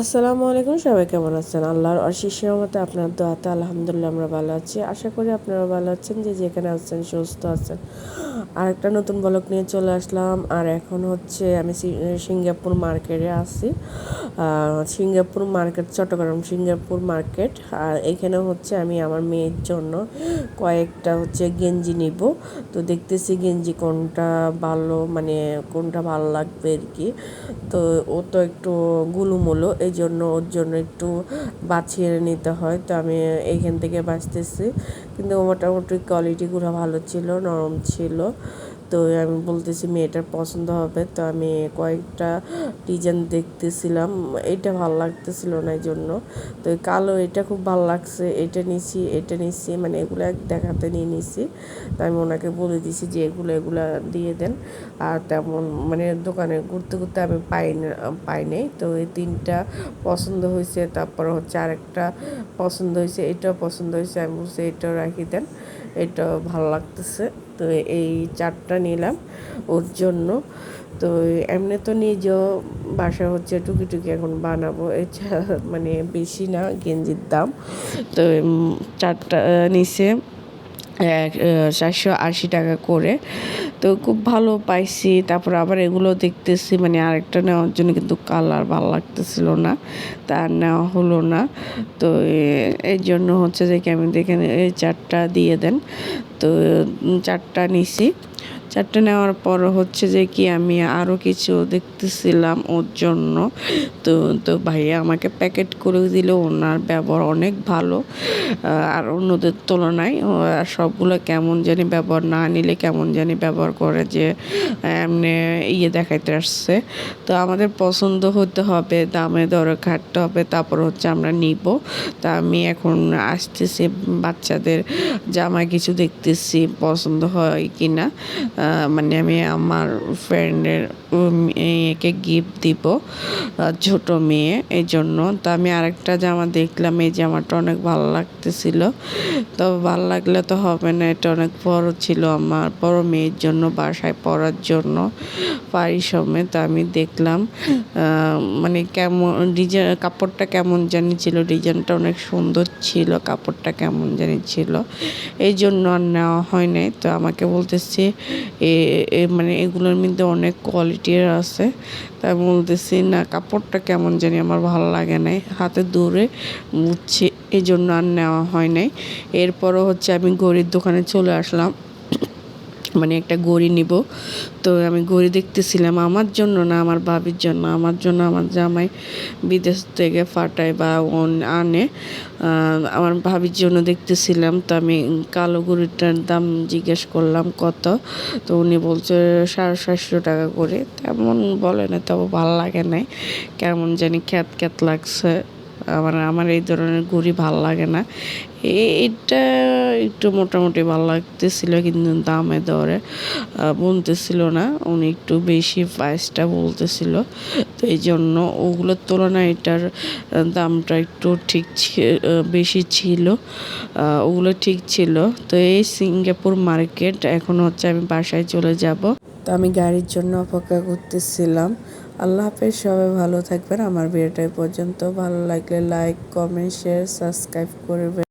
আসসালামু আলাইকুম, সবাই কেমন আছেন? আল্লাহর অশেষ মতে আপনার দোয়াতে আলহামদুলিল্লাহ আমরা ভালো আছি। আশা করি আপনারা ভালো আছেন, যে যেখানে আছেন, সুস্থ আছেন। আর একটা নতুন ব্লগ নিয়ে চলে আসলাম। আর এখন হচ্ছে আমি সিঙ্গাপুর মার্কেটে আছি। Singapore market Chittagong Singapore market আর এখানে হচ্ছে আমি আমার মেয়ের জন্য কয়েকটা হচ্ছে গেঞ্জি নিব। তো দেখতেছি গেঞ্জি কোনটা ভালো মানে কোনটা ভালো লাগবে আর কি। তো ও তো একটু গুলুমুলো এই জন্য ওর জন্য একটু বাছিয়ে নিতে হয়। তো আমি এইখান থেকে বাঁচতেছি। কিন্তু মোটামুটি কোয়ালিটিগুলো ভালো ছিল নরম ছিল। তো আমি বলতেছি মেয়েটার পছন্দ হবে, তো আমি কয়েকটা ডিজাইন দেখতেছিলাম, এটা ভালো লাগতেছিল না এই জন্য। তো কালো এটা খুব ভালো লাগছে, এটা নিছি এটা নিছি মানে এগুলো দেখাতে নিয়ে নিছি। তো আমি ওনাকে বলে দিছি যে এগুলো এগুলো দিয়ে দেন। আর তেমন মানে দোকানে ঘুরতে ঘুরতে আমি পাই পাই নাই। তো এই তিনটা পছন্দ হয়েছে, তারপর হচ্ছে আরেকটা পছন্দ হয়েছে, এটাও পছন্দ হয়েছে, আমি বলছি এটাও রাখি দেন এটা ভালো লাগতেছে। তো এই চারটা নিলাম ওর জন্য। তো এমনি তো নিজেও বাসা হচ্ছে টুকি টুকি এখন বানাবো এছাড়া মানে বেশি না, গেঞ্জির দাম। তো চারটা নিচে চারশো আশি টাকা করে। তো খুব ভালো পাইছি। তারপর আবার এগুলো দেখতেছি মানে আরেকটা নেওয়ার জন্য কিন্তু কালার ভালো লাগতেছিল না তা নেওয়া হলো না। তো এর এই জন্য হচ্ছে যে কি আমি দেখে এই চারটা দিয়ে দেন। তো চারটা নিছি। চারটে নেওয়ার পর হচ্ছে যে কি আমি আরও কিছু দেখতেছিলাম ওর জন্য। তো তো ভাইয়া আমাকে প্যাকেট করে দিল, ওনার ব্যবহার অনেক ভালো। আর অন্যদের তুলনায় আর সবগুলো কেমন জানি ব্যবহার না নিলে কেমন জানি ব্যবহার করে যে, এমনি ইয়ে দেখাইতে আসছে। তো আমাদের পছন্দ হতে হবে, দামে দরে খাটতে হবে, তারপর হচ্ছে আমরা নিব। তা আমি এখন আসতেছি, বাচ্চাদের জামা কিছু দেখতেছি, পছন্দ হয় কি না মানে আমি আমার ফ্রেন্ডের মেয়েকে গিফট দিব ছোট মেয়ে এই জন্য তো আমি আরেকটা জামা দেখলাম, এই জামাটা অনেক ভালো লাগতেছিল। তো ভালো লাগলে তো হবে না, এটা অনেক বড় ছিল আমার, বড় মেয়ের জন্য, বাসায় পরার জন্য পারি সময় তো আমি দেখলাম মানে কেমন ডিজাইন কাপড়টা কেমন জানি ছিল, ডিজাইনটা অনেক সুন্দর ছিল, কাপড়টা কেমন জানি ছিল। এই জন্য আর নেওয়া হয় নাই। তো আমাকে বলতেছে এ- মানে এগুলোর মধ্যে অনেক কোয়ালিটির আছে। তাই বলতেছি, না, কাপড়টা কেমন জানি আমার ভালো লাগে নাই। হাতে দূরে বুঝছি এই জন্য আর নেওয়া হয় নাই। এরপরও হচ্ছে আমি ঘড়ির দোকানে চলে আসলাম। মানে একটা গড়ি নিব। তো আমি ঘড়ি দেখতেছিলাম আমার জন্য না আমার ভাবির জন্য। আমার জন্য আমার জামাই বিদেশ থেকে ফাটায় বা আনে। আমার ভাবির জন্য দেখতেছিলাম। তো আমি কালো ঘড়িটার দাম জিজ্ঞেস করলাম, কত? তো উনি বলছে, সাড়ে সাতশো টাকা করে। তেমন বলে না, তবে ভালো লাগে নাই। কেমন জানি খ্যাত খ্যাত লাগছে। আমার আমার এই ধরনের ঘড়ি ভালো লাগে না। এটা একটু মোটামুটি ভালো লাগতেছিল, কিন্তু দামে দরে বলতেছিল না। উনি একটু বেশি প্রাইসটা বলতেছিল। তো এই জন্য ওগুলোর তুলনায় এটার দামটা একটু ঠিক বেশি ছিল। ওগুলো ঠিক ছিল। তো এই সিঙ্গাপুর মার্কেট, এখন হচ্ছে আমি বাসায় চলে যাব। তো আমি গাড়ির জন্য অপেক্ষা করতেছিলাম। আল্লাহ হাফেজ, সবাই ভালো থাকবেন। আমার ভিডিওটা পর্যন্ত। ভালো লাগলে লাইক কমেন্ট শেয়ার সাবস্ক্রাইব করবেন।